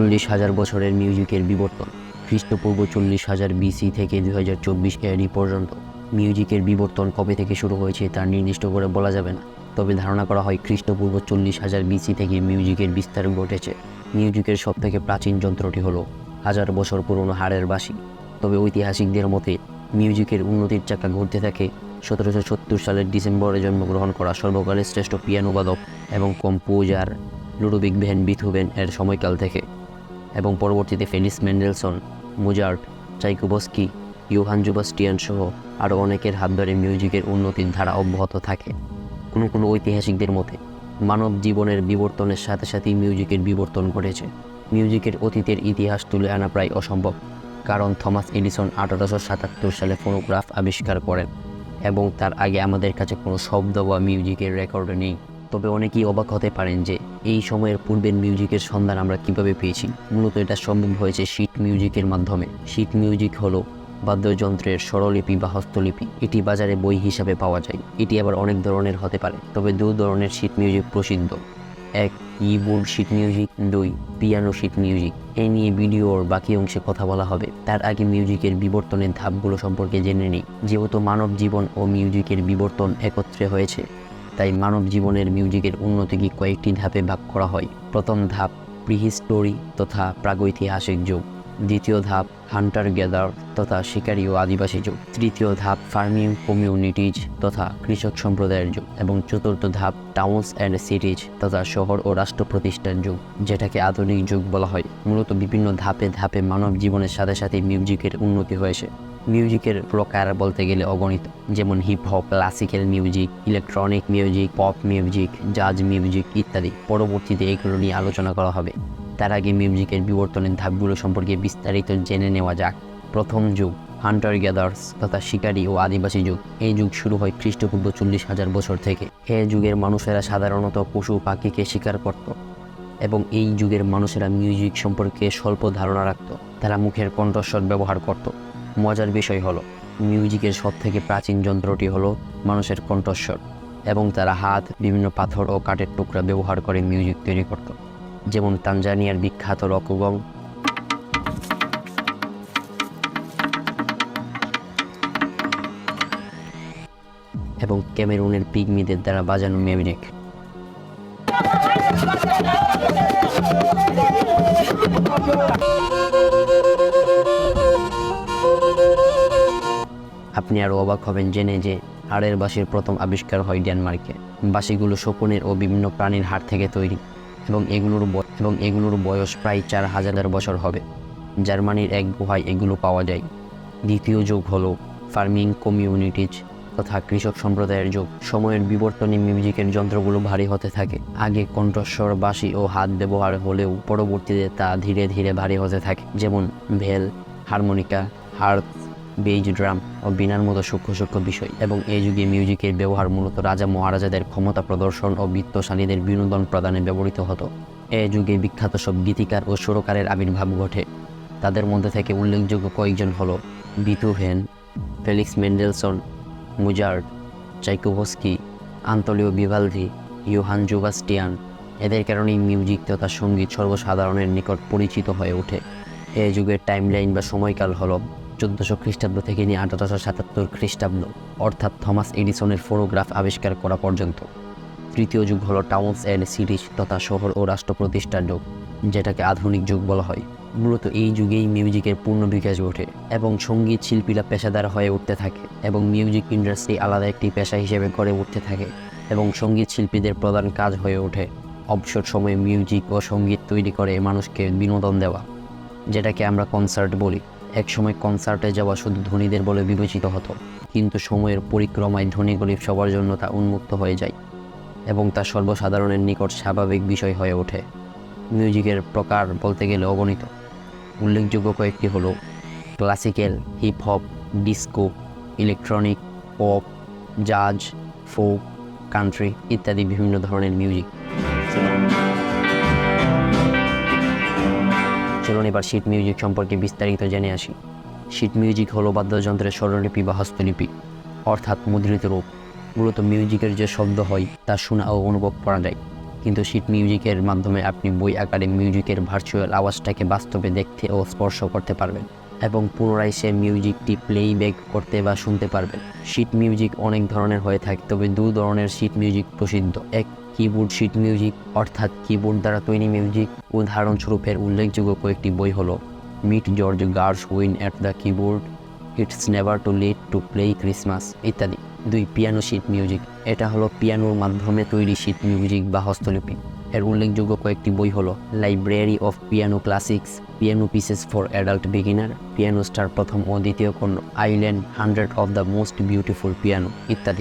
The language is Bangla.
চল্লিশ হাজার বছরের মিউজিকের বিবর্তন। খ্রিস্টপূর্ব চল্লিশ হাজার বিসি থেকে দুই হাজার চব্বিশ এডি পর্যন্ত। মিউজিকের বিবর্তন কবে থেকে শুরু হয়েছে তা নির্দিষ্ট করে বলা যাবে না। তবে ধারণা করা হয় খ্রিস্টপূর্ব চল্লিশ হাজার বিসি থেকে মিউজিকের বিস্তার ঘটেছে। মিউজিকের সবথেকে প্রাচীন যন্ত্রটি হলো হাজার বছর পুরনো হাড়ের বাসি তবে ঐতিহাসিকদের মতে, মিউজিকের উন্নতির চাকা ঘুরতে থাকে সতেরোশো সত্তর সালের ডিসেম্বরে জন্মগ্রহণ করা সর্বকালের শ্রেষ্ঠ পিয়ানোবাদক এবং কম্পোজার লুডোবিক ভ্যান বিথুভেন এর সময়কাল থেকে। এবং পরবর্তীতে ফেলিস মেন্ডেলসন, মুজার্ট, চাইকোবস্কি, ইউহান জুবাস্টিয়ান সহ আরও অনেকের হাত ধরে মিউজিকের উন্নতির ধারা অব্যাহত থাকে। কোনো কোনো ঐতিহাসিকদের মতে, মানব জীবনের বিবর্তনের সাথে সাথেই মিউজিকের বিবর্তন ঘটেছে। মিউজিকের অতীতের ইতিহাস তুলে আনা প্রায় অসম্ভব, কারণ থমাস এডিসন আঠারোশো সাতাত্তর সালে ফোনোগ্রাফ আবিষ্কার করেন এবং তার আগে আমাদের কাছে কোনো শব্দ বা মিউজিকের রেকর্ড নেই। তবে অনেকেই অবাক হতে পারেন যে এই সময়ের পূর্বের মিউজিকের সন্ধান আমরা কীভাবে পেয়েছি। মূলত এটা সম্ভব হয়েছে শিট মিউজিকের মাধ্যমে। শিট মিউজিক হলো বাদ্যযন্ত্রের স্বরলিপি বা হস্তলিপি। এটি বাজারে বই হিসাবে পাওয়া যায়। এটি আবার অনেক ধরনের হতে পারে, তবে দু ধরনের শিট মিউজিক প্রসিদ্ধ। এক, কিবোর্ড শিট মিউজিক। দুই, পিয়ানো শিট মিউজিক। এই নিয়ে ভিডিওর বাকি অংশে কথা বলা হবে। তার আগে মিউজিকের বিবর্তনের ধাপগুলো সম্পর্কে জেনে নিই। যেহেতু মানব জীবন ও মিউজিকের বিবর্তন একত্রে হয়েছে তাই মানব জীবনের মিউজিকের উন্নতিকে কয়েকটি ধাপে ভাগ করা হয়। প্রথম ধাপ, প্রিহিস্টোরি তথা প্রাগৈতিহাসিক যুগ। দ্বিতীয় ধাপ, হান্টার গ্যাদার তথা শিকারী ও আদিবাসী যুগ। তৃতীয় ধাপ, ফার্মিং কমিউনিটিজ তথা কৃষক সম্প্রদায়ের যুগ। এবং চতুর্থ ধাপ, টাউন্স অ্যান্ড সিটিজ তথা শহর ও রাষ্ট্র প্রতিষ্ঠার যুগ, যেটাকে আধুনিক যুগ বলা হয়। মূলত বিভিন্ন ধাপে ধাপে মানব জীবনের সাথে সাথে মিউজিকের উন্নতি হয়েছে। মিউজিকের প্রকার বলতে গেলে অগণিত। যেমন hip hop classical music electronic music pop music jazz music ইত্যাদি। পরবর্তীতে এগুলো নিয়ে আলোচনা করা হবে। তার আগে মিউজিকের বিবর্তনের ধাপগুলো সম্পর্কে বিস্তারিত জেনে নেওয়া যাক। প্রথম যুগ হান্টার গ্যাদার্স তথা শিকারী ও আদিবাসী যুগ। এই যুগ শুরু হয় খ্রিস্টপূর্ব চল্লিশ হাজার বছর থেকে। এ যুগের মানুষেরা সাধারণত পশু, পাখিকে শিকার করত এবং এই যুগের মানুষেরা মিউজিক সম্পর্কে স্বল্প ধারণা রাখত। তারা মুখের কণ্ঠস্বর ব্যবহার করত। মজার বিষয় হলো, মিউজিকের সব থেকে প্রাচীন যন্ত্রটি হলো মানুষের কণ্ঠস্বর এবং তারা হাত, বিভিন্ন পাথর ও কাঠের টুকরা ব্যবহার করে মিউজিক তৈরি করত। যেমন তানজানিয়ার বিখ্যাত রকগং এবং ক্যামেরুনের পিগমিদের দ্বারা বাজানো মিউজিক আপনি আরও অবাক হবেন জেনে যে হাড়ের বাঁশির প্রথম আবিষ্কার হয় ডেনমার্কে। বাঁশিগুলো শকুনের ও বিভিন্ন প্রাণীর হাড় থেকে তৈরি এবং এগুলোর এবং এগুলোর বয়স প্রায় চার হাজার বছর হবে। জার্মানির এক গুহায় এগুলো পাওয়া যায়। দ্বিতীয় যুগ হলো ফার্মিং কমিউনিটিজ তথা কৃষক সম্প্রদায়ের যুগ। সময়ের বিবর্তনে মিউজিকের যন্ত্রগুলো ভারী হতে থাকে। আগে কণ্ঠস্বর, বাঁশি ও হাত ব্যবহার হলেও পরবর্তীতে তা ধীরে ধীরে ভারী হতে থাকে। যেমন ভেল, হারমোনিকা হার্প বেজ ড্রাম ও বিনার মতো সূক্ষ্ম সূক্ষ্ম বিষয় এবং এই যুগে মিউজিকের ব্যবহার মূলত রাজা মহারাজাদের ক্ষমতা প্রদর্শন ও বিত্তশালীদের বিনোদন প্রদানে ব্যবহৃত হতো। এ যুগে বিখ্যাত সব গীতিকার ও সুরকারের আবির্ভাব ঘটে। তাদের মধ্যে থেকে উল্লেখযোগ্য কয়েকজন হলো Beethoven, Felix Mendelssohn Mozart Tchaikovsky Antonio বিভালভি Johann Sebastian. এদের কারণেই মিউজিক তথা সংগীত সর্বসাধারণের নিকট পরিচিত হয়ে ওঠে। এ যুগের টাইমলাইন বা সময়কাল হল চোদ্দোশো খ্রিস্টাব্দ থেকে নিয়ে আঠারোশো সাতাত্তর খ্রিস্টাব্দ, অর্থাৎ থমাস এডিসনের ফোনোগ্রাফ আবিষ্কার করা পর্যন্ত। তৃতীয় যুগ হলো টাউন্স অ্যান্ড সিটিজ তথা শহর ও রাষ্ট্র প্রতিষ্ঠার যুগ, যেটাকে আধুনিক যুগ বলা হয়। মূলত এই যুগেই মিউজিকের পূর্ণ বিকাশ ঘটে এবং সংগীত শিল্পীরা পেশাদার হয়ে উঠতে থাকে এবং মিউজিক ইন্ডাস্ট্রি আলাদা একটি পেশা হিসেবে গড়ে উঠতে থাকে এবং সংগীত শিল্পীদের প্রধান কাজ হয়ে ওঠে। অবসর সময়ে মিউজিক ও সংগীত তৈরি করে মানুষকে বিনোদন দেওয়া, যেটাকে আমরা কনসার্ট বলি। একসময় কনসার্টে যাওয়া শুধু ধনীদের বলে বিবেচিত হতো। কিন্তু সময়ের পরিক্রমায় ধনী গরিব সবার জন্য তা উন্মুক্ত হয়ে যায় এবং তা সর্বসাধারণের নিকট স্বাভাবিক বিষয় হয়ে ওঠে। মিউজিকের প্রকার বলতে গেলে অগণিত। উল্লেখযোগ্য কয়েকটি হল classical hip hop disco electronic pop jazz folk country ইত্যাদি বিভিন্ন ধরনের মিউজিক চলুন এবার শিট মিউজিক সম্পর্কে বিস্তারিত জেনে আসি। শিট মিউজিক হলো বাদ্যযন্ত্রের স্বরলিপি বা হস্তলিপি, অর্থাৎ মুদ্রিত রূপ। মূলত মিউজিকের যে শব্দ হয়, তা শোনা ও অনুভব করা যায়। কিন্তু শিট মিউজিকের মাধ্যমে আপনি বই আকারে মিউজিকের ভার্চুয়াল আওয়াজটাকে বাস্তবে দেখতে ও স্পর্শ করতে পারবেন এবং পুনরায় সে মিউজিকটি প্লেইব্যাক করতে বা শুনতে পারবেন। শিট মিউজিক অনেক ধরনের হয়ে থাকে, তবে দু ধরনের শিট মিউজিক প্রসিদ্ধ। এক কিবোর্ড শিট মিউজিক অর্থাৎ কিবোর্ড দ্বারা তৈরি মিউজিক উদাহরণস্বরূপের উল্লেখযোগ্য কয়েকটি বই হলো meet George Gershwin at the keyboard it's never too late to play Christmas ইত্যাদি। দুই পিয়ানো শিট মিউজিক এটা হলো পিয়ানোর মাধ্যমে তৈরি শিট মিউজিক বা হস্তলিপি। এর উল্লেখযোগ্য কয়েকটি বই হলো library of piano classics piano pieces for adult beginner piano star প্রথম ও দ্বিতীয় খণ্ড island hundred of the most beautiful piano ইত্যাদি।